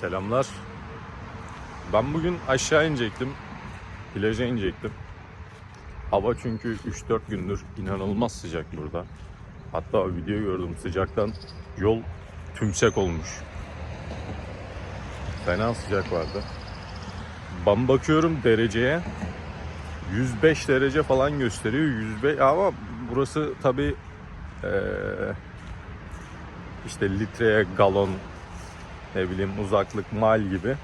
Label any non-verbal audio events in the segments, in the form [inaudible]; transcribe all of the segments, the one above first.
Selamlar. Ben bugün aşağı inecektim. Plaja inecektim. Hava çünkü 3-4 gündür inanılmaz sıcak burada. Hatta video gördüm sıcaktan yol tümsek olmuş. Fena sıcak vardı. Ben bakıyorum dereceye 105 derece falan gösteriyor. 105 ama burası tabi işte litreye galon ne bileyim uzaklık mal gibi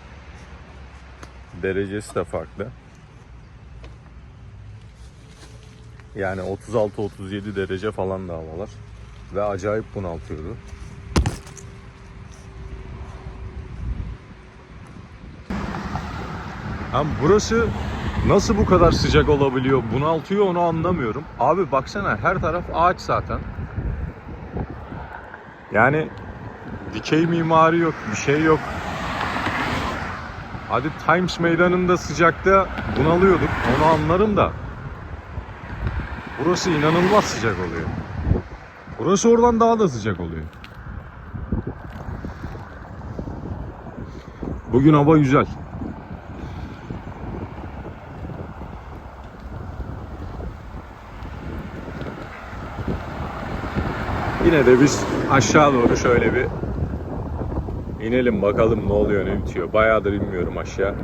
derecesi de farklı. Yani 36-37 derece falan da havalar ve acayip bunaltıyordu. Hem burası nasıl bu kadar sıcak olabiliyor, bunaltıyor onu anlamıyorum. Abi baksana her taraf ağaç zaten. Yani dikey mimari yok, bir şey yok. Hadi Times Meydanı'nda sıcakta bunalıyorduk, onu anlarım da. Burası inanılmaz sıcak oluyor. Burası oradan daha da sıcak oluyor. Bugün hava güzel. Yine de biz aşağı doğru şöyle bir inelim bakalım ne oluyor ne bitiyor. Bayağıdır inmiyorum aşağı.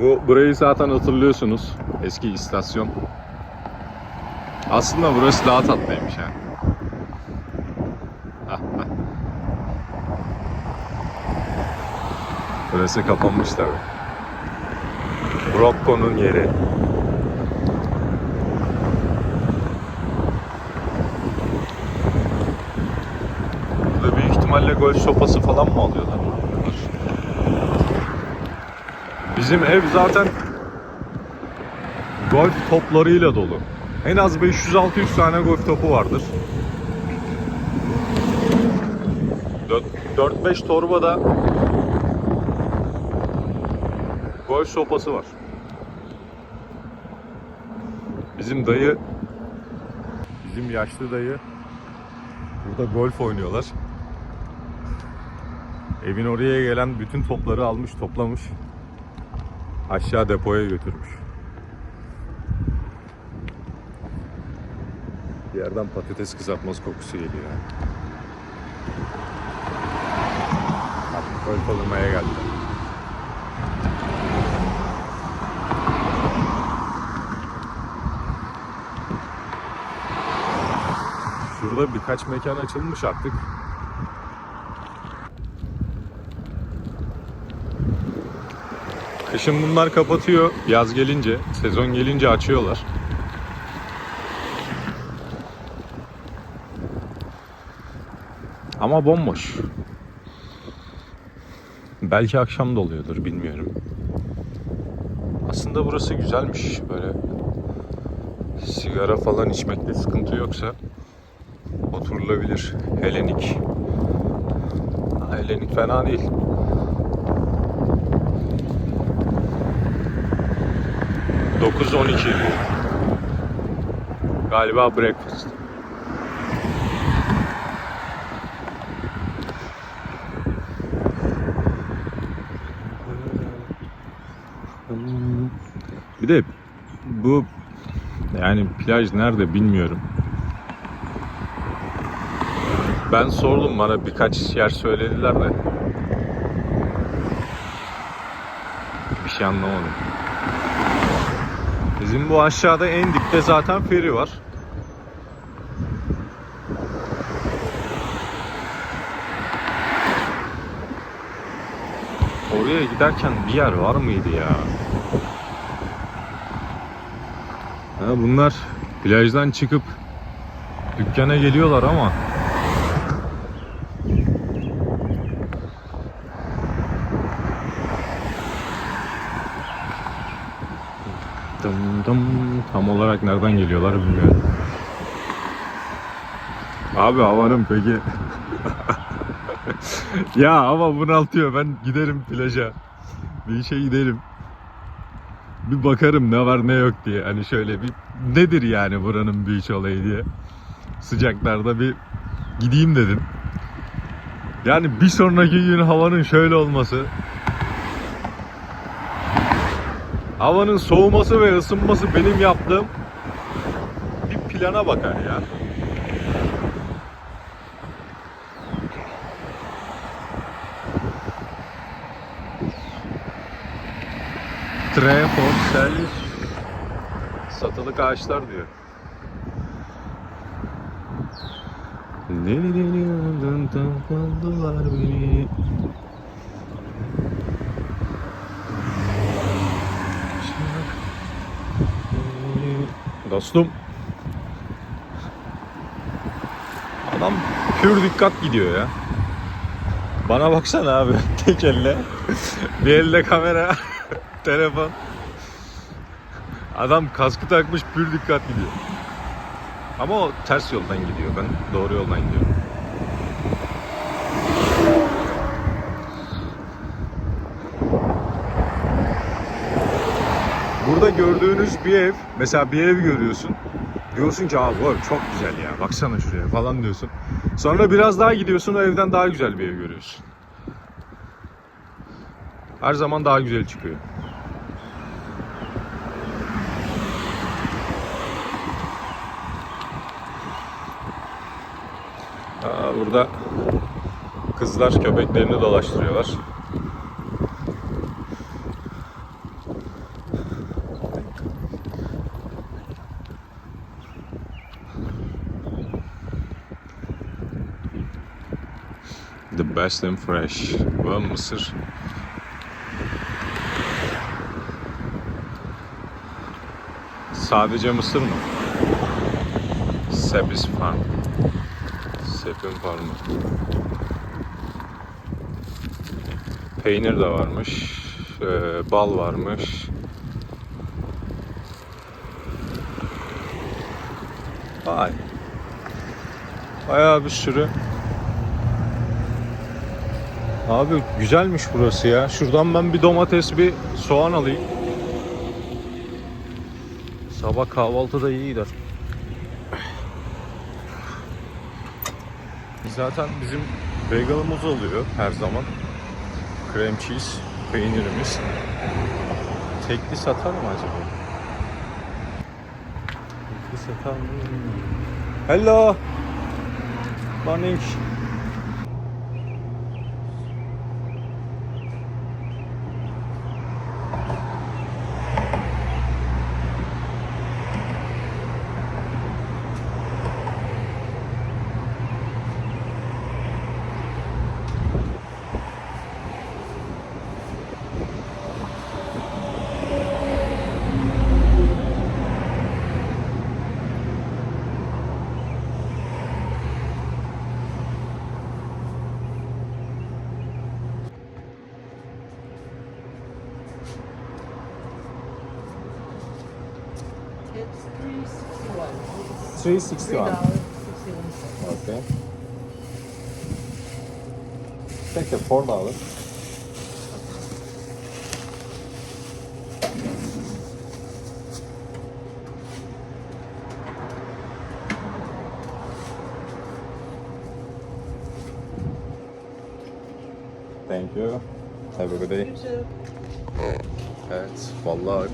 Bu burayı zaten hatırlıyorsunuz. Eski istasyon. Aslında burası daha tatlıymış yani. [laughs] Burası kapanmış tabii. Brocco'nun yeri. İhtimalle golf sopası falan mı alıyorlar? Bizim ev zaten golf toplarıyla dolu. En az 500-600 tane golf topu vardır. 4-5 torba da golf sopası var. Bizim dayı bizim yaşlı dayı burada golf oynuyorlar. Evin oraya gelen bütün topları almış, toplamış. Aşağı depoya götürmüş. Bir yerden patates kızartması kokusu geliyor. Bak, Golf alınmaya geldiler. Şurada birkaç mekan açılmış artık. Kışın bunlar kapatıyor. Yaz gelince, sezon gelince açıyorlar. Ama bomboş. Belki akşam da oluyordur bilmiyorum. Aslında burası güzelmiş böyle. Sigara falan içmekte sıkıntı yoksa oturulabilir. Helenik. Helenik fena değil. Dokuz on iki. Galiba breakfast. Bir de bu yani plaj nerede bilmiyorum. Ben sordum bana birkaç yer söylediler de bir şey anlamadım. Bizim bu aşağıda en dipte zaten feri var. Oraya giderken bir yer var mıydı ya? Ha, bunlar plajdan çıkıp dükkana geliyorlar ama olarak nereden geliyorlar bilmiyorum. Abi havanın peki. [laughs] ya ama bunaltıyor. Ben giderim plaja. Bir işe giderim. Bir bakarım ne var ne yok diye. Hani şöyle bir nedir yani buranın beach olayı diye. Sıcaklarda bir gideyim dedim. Yani bir sonraki gün havanın şöyle olması Havanın soğuması ve ısınması benim yaptığım bir plana bakar ya. Tre for sell satılık ağaçlar diyor. Nereden kaldılar beni Dostum. Adam pür dikkat gidiyor ya. Bana baksana abi [laughs] tek elle. Bir elde kamera [laughs] Telefon. Adam kaskı takmış pür dikkat gidiyor. Ama o ters yoldan gidiyor. Ben doğru yoldan gidiyorum Burada gördüğünüz bir ev, mesela bir ev görüyorsun. Diyorsun ki abi bu ev çok güzel ya, baksana şuraya falan diyorsun. Sonra biraz daha gidiyorsun, o evden daha güzel bir ev görüyorsun. Her zaman daha güzel çıkıyor. Aa, burada kızlar köpeklerini dolaştırıyorlar. The best and fresh. Ve mısır. Sadece mısır mı? Sepis Farm. Sepin Farmı. Peynir de varmış. Ee, bal varmış. Vay. Bayağı bir sürü Abi güzelmiş burası ya. Şuradan ben bir domates, bir soğan alayım. Sabah kahvaltıda iyi gider. Zaten bizim bagel'ımız oluyor her zaman. Cream cheese peynirimiz. Tekli satar mı acaba? Tekli satar mı? Hello. Morning. 361. sixty-one cents. Okay. Take the four dollar. Thank you. Have a good day. Evet, vallahi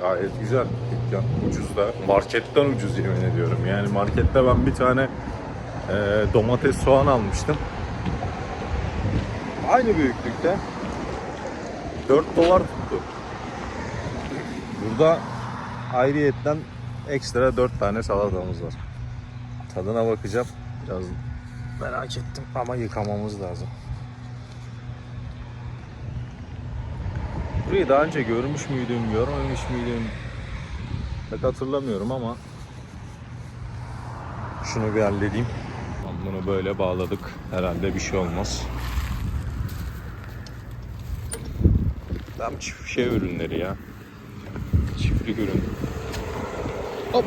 gayet güzel dükkan. Ucuz da. Marketten ucuz yemin ediyorum. Yani markette ben bir tane e, domates soğan almıştım. Aynı büyüklükte. 4 dolar tuttu. Burada ayrıyetten ekstra 4 tane salatamız var. Tadına bakacağım. Biraz merak ettim ama yıkamamız lazım. Burayı daha önce görmüş müydüm, görmemiş miydim? Pek hatırlamıyorum ama şunu bir halledeyim. Bunu böyle bağladık. Herhalde bir şey olmaz. Tam çift şey ürünleri ya. Çiftlik ürün. Hop.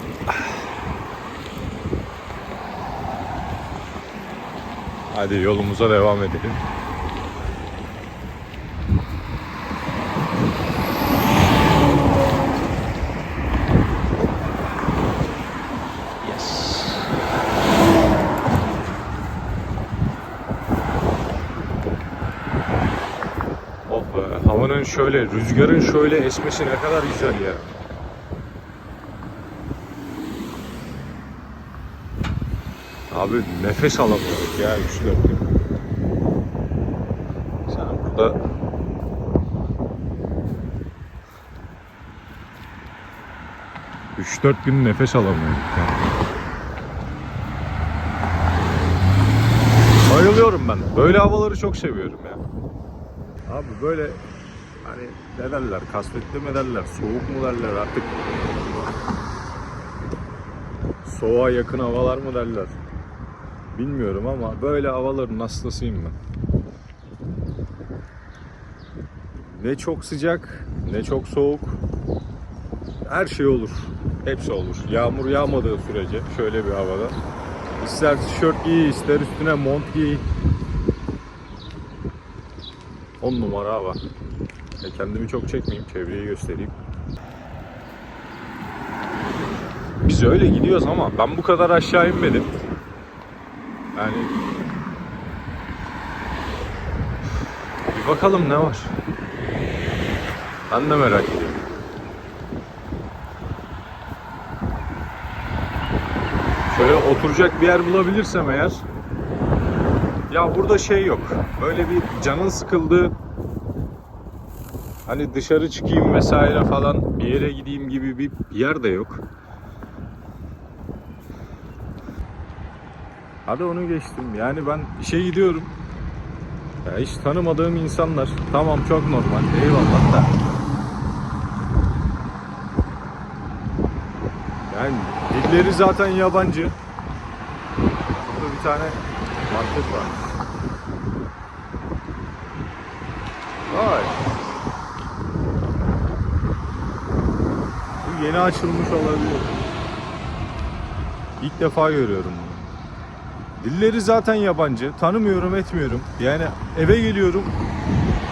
Hadi yolumuza devam edelim. havanın şöyle, rüzgarın şöyle esmesi ne kadar güzel ya. Abi nefes alamıyoruz ya 3 gün. Sen burada Üç dört gün nefes alamıyorduk ya. Bayılıyorum ben. Böyle havaları çok seviyorum ya. Abi böyle hani ne derler kasvetli mi derler soğuk mu derler artık soğuğa yakın havalar mı derler bilmiyorum ama böyle havaların hastasıyım ben. Ne çok sıcak ne çok soğuk her şey olur. Hepsi olur. Yağmur yağmadığı sürece şöyle bir havada. İster tişört giy, ister üstüne mont giy. 10 numara hava. Kendimi çok çekmeyeyim, çevreyi göstereyim. Biz öyle gidiyoruz ama ben bu kadar aşağı inmedim. Yani bir bakalım ne var. Ben de merak ediyorum. Şöyle oturacak bir yer bulabilirsem eğer ya burada şey yok. Böyle bir canın sıkıldığı hani dışarı çıkayım vesaire falan bir yere gideyim gibi bir yer de yok. Hadi onu geçtim. Yani ben işe gidiyorum. Ya hiç tanımadığım insanlar. Tamam çok normal. Eyvallah da. Yani dilleri zaten yabancı. Burada bir tane market var. Vay. Yeni açılmış olabilir. İlk defa görüyorum bunu. Dilleri zaten yabancı. Tanımıyorum, etmiyorum. Yani eve geliyorum.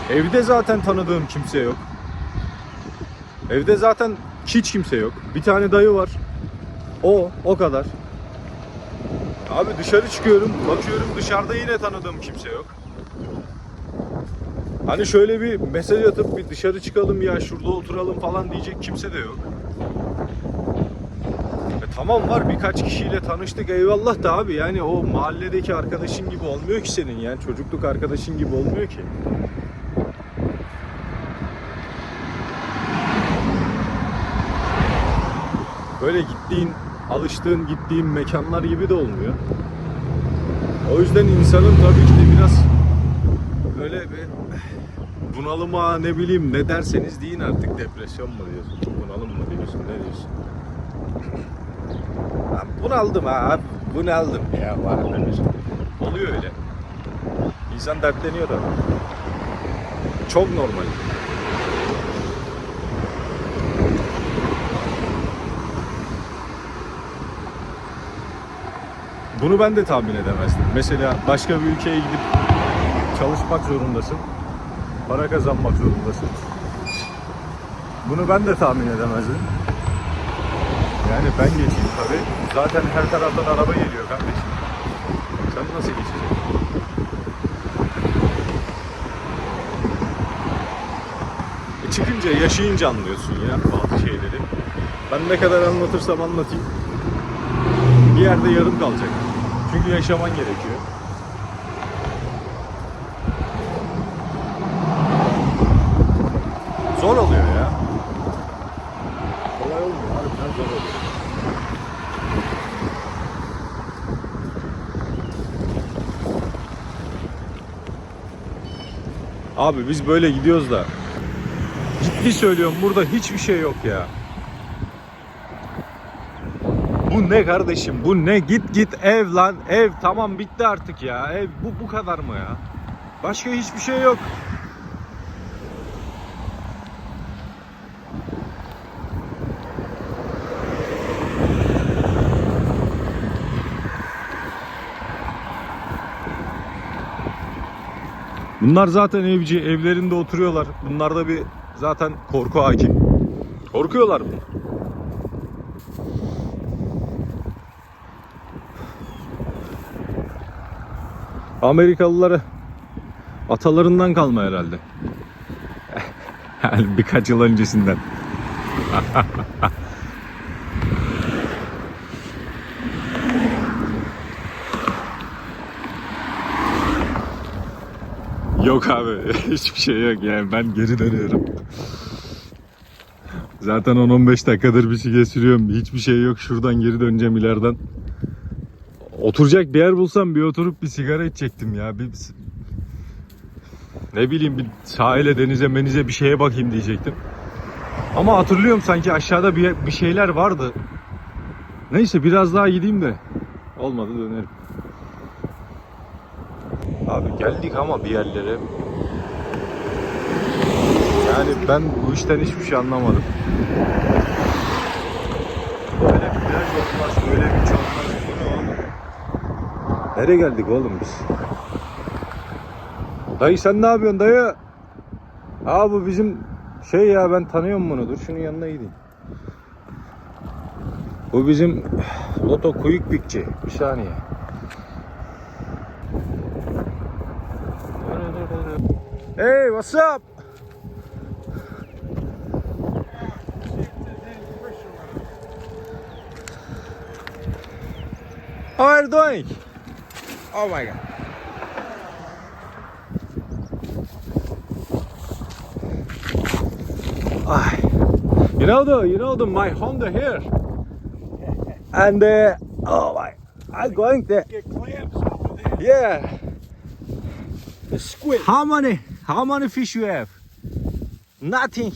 Evde zaten tanıdığım kimse yok. Evde zaten hiç kimse yok. Bir tane dayı var. O, o kadar. Abi dışarı çıkıyorum, bakıyorum dışarıda yine tanıdığım kimse yok. Hani şöyle bir mesaj atıp bir dışarı çıkalım ya şurada oturalım falan diyecek kimse de yok. E tamam var birkaç kişiyle tanıştık eyvallah da abi yani o mahalledeki arkadaşın gibi olmuyor ki senin yani çocukluk arkadaşın gibi olmuyor ki. Böyle gittiğin, alıştığın, gittiğin mekanlar gibi de olmuyor. O yüzden insanın tabii ki de biraz böyle bir bunalıma ne bileyim ne derseniz deyin artık depresyon mu diyorsun, bunalım mı diyorsun, ne diyorsun? Ben bunaldım ha, bunaldım ya var şey. Oluyor öyle. İnsan dertleniyor da. Çok normal. Bunu ben de tahmin edemezdim. Mesela başka bir ülkeye gidip çalışmak zorundasın. Para kazanmak zorundasın. Bunu ben de tahmin edemezdim. Yani ben geçeyim tabi. Zaten her taraftan araba geliyor kardeşim. Sen nasıl geçeceksin? E çıkınca, yaşayınca anlıyorsun ya bazı şeyleri. Ben ne kadar anlatırsam anlatayım bir yerde yarım kalacak. Çünkü yaşaman gerekiyor. Zor oluyor ya. Kolay olmuyor. Harbiden zor oluyor. Abi biz böyle gidiyoruz da ciddi söylüyorum burada hiçbir şey yok ya. Bu ne kardeşim? Bu ne? Git git ev lan. Ev tamam bitti artık ya. Ev bu bu kadar mı ya? Başka hiçbir şey yok. Bunlar zaten evci, evlerinde oturuyorlar. Bunlarda bir zaten korku hakim. Korkuyorlar bunlar. Amerikalıları atalarından kalma herhalde. [laughs] Yani birkaç yıl öncesinden. [laughs] Yok abi [laughs] hiçbir şey yok yani ben geri dönüyorum. Zaten 10-15 dakikadır bisiklet sürüyorum. Hiçbir şey yok. Şuradan geri döneceğim ileriden. Oturacak bir yer bulsam bir oturup bir sigara içecektim ya. Bir, ne bileyim bir sahile, denize, menize bir şeye bakayım diyecektim. Ama hatırlıyorum sanki aşağıda bir, bir şeyler vardı. Neyse biraz daha gideyim de. Olmadı dönerim. Abi geldik ama bir yerlere. Yani ben bu işten hiçbir şey anlamadım. Böyle bir plaj olmaz, böyle bir ne oğlum? Nereye geldik oğlum biz? Dayı sen ne yapıyorsun dayı? Aa bu bizim şey ya ben tanıyorum bunu. Dur şunun yanına gideyim. Bu bizim Loto Quick Pick'çi. Bir saniye. Hey, what's up? How are you doing? Oh my god. Ah, you know the, you know the my Honda here, [laughs] and uh, oh my, I'm going there. Get clams over there. Yeah. The squid. How many? How many fish you have? Nothing.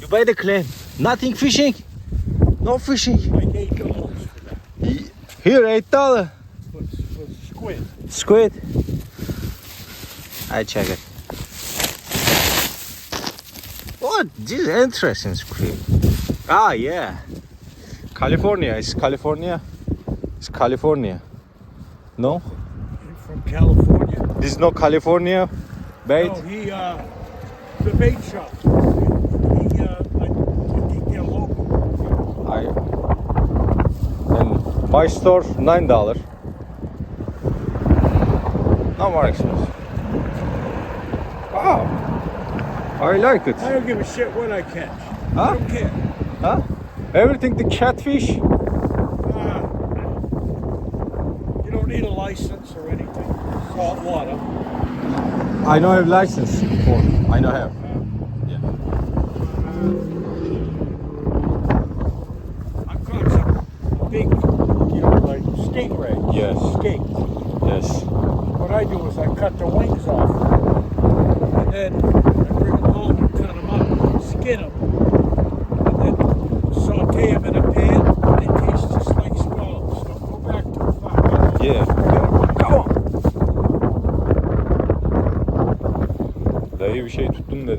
You buy the clam. Nothing fishing. No fishing. Here, eight dollar. Squid. Squid. I check it. What? this is interesting squid. Ah, yeah. California. It's California. It's California. No, from California. This is not California bait. No, he uh, the bait shop. He uh, I, I local. I and my store nine dollar. No more expensive. Wow, I like it. I don't give a shit what I catch. Huh? I don't care. Huh? Everything the catfish. Uh, you don't need a license or anything. Salt water. I know I have license before. I know I have. I've caught some big, you know, like stingray. Yes. Skate. Yes. What I do is I cut the wings off, and then I bring them home and cut them up, skin them,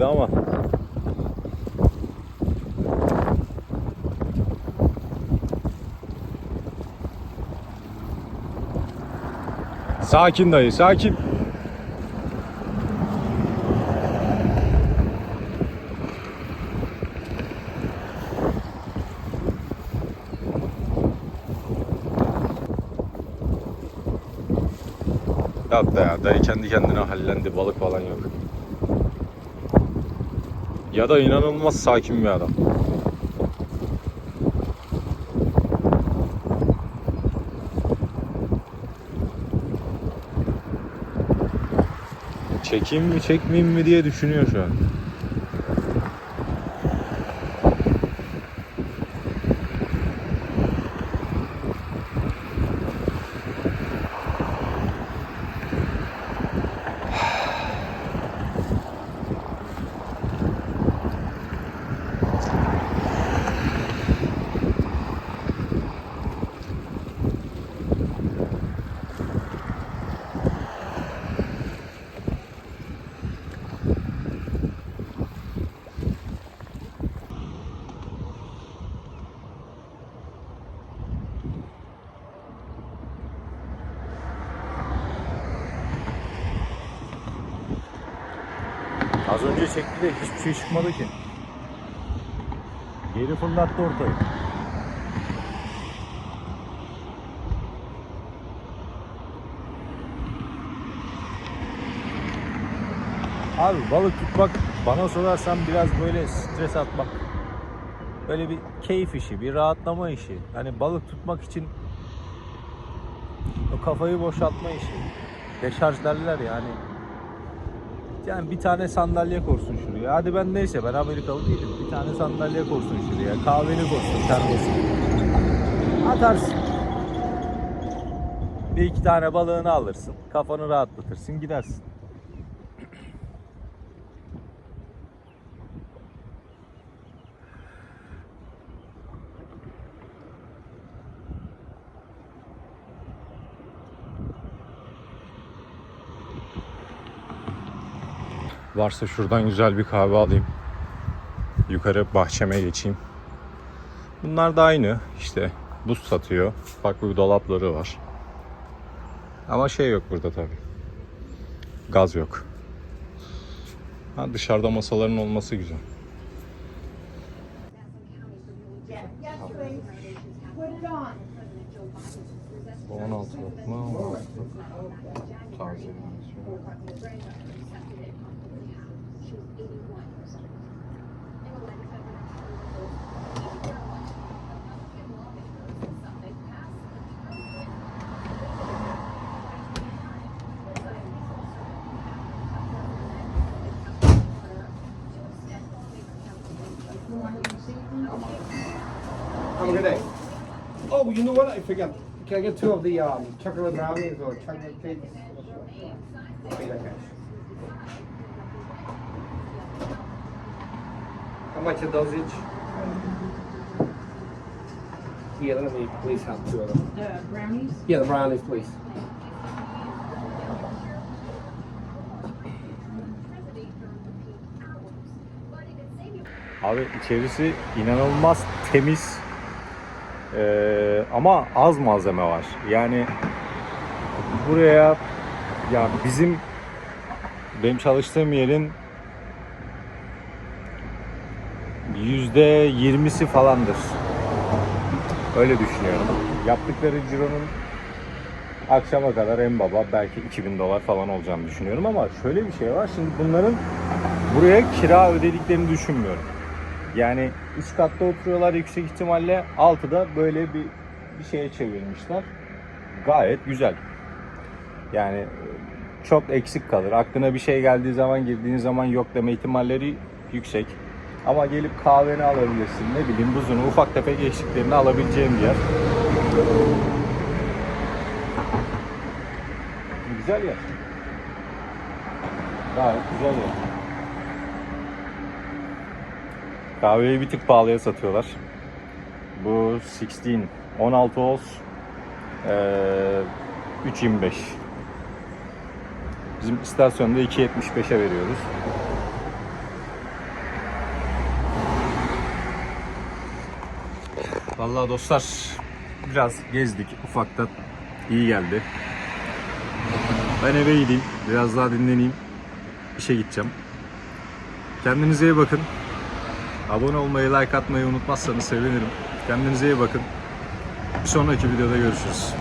dedi ama. Sakin dayı, sakin. Yaptı ya. Dayı kendi kendine hallendi. Balık falan yok. Ya da inanılmaz sakin bir adam. Çekeyim mi çekmeyeyim mi diye düşünüyor şu an. Az önce çekti de hiçbir şey çıkmadı ki. Geri fırlattı ortayı. Abi balık tutmak bana sorarsan biraz böyle stres atmak. Böyle bir keyif işi, bir rahatlama işi. Hani balık tutmak için o kafayı boşaltma işi. Deşarj derler yani. Yani bir tane sandalye korsun şuraya. Hadi ben neyse ben Amerikalı değilim. Bir tane sandalye korsun şuraya. Kahveni korsun termosunu. Atarsın. Bir iki tane balığını alırsın. Kafanı rahatlatırsın gidersin. Varsa şuradan güzel bir kahve alayım. Yukarı bahçeme geçeyim. Bunlar da aynı işte buz satıyor. Farklı bir dolapları var. Ama şey yok burada tabi. Gaz yok. Ha, dışarıda masaların olması güzel. Bu 16 lokma, Have a good day. Oh, you know what? I forgot. Can I get two of the um, chocolate brownies or chocolate cakes? Pay that cash. How much are those each? Yeah, let me please have two of them. The brownies? Yeah, the brownies, please. Abi içerisi inanılmaz temiz Ee, ama az malzeme var. Yani buraya ya bizim benim çalıştığım yerin yüzde yirmisi falandır. Öyle düşünüyorum. Yaptıkları cironun akşama kadar en baba belki 2000 dolar falan olacağını düşünüyorum ama şöyle bir şey var. Şimdi bunların buraya kira ödediklerini düşünmüyorum. Yani üst katta oturuyorlar yüksek ihtimalle altıda böyle bir bir şeye çevirmişler. Gayet güzel. Yani e, çok eksik kalır. Aklına bir şey geldiği zaman girdiğin zaman yok deme ihtimalleri yüksek. Ama gelip kahveni alabilirsin. Ne bileyim buzunu, ufak tefek eşliklerini alabileceğim bir yer. Güzel yer. Gayet güzel yer. Kahveyi bir tık pahalıya satıyorlar. Bu 16, 16 oz, eee, 3.25. Bizim istasyonda 2.75'e veriyoruz. Vallahi dostlar biraz gezdik ufaktan iyi geldi. Ben eve gideyim biraz daha dinleneyim işe gideceğim. Kendinize iyi bakın. Abone olmayı, like atmayı unutmazsanız sevinirim. Kendinize iyi bakın. Bir sonraki videoda görüşürüz.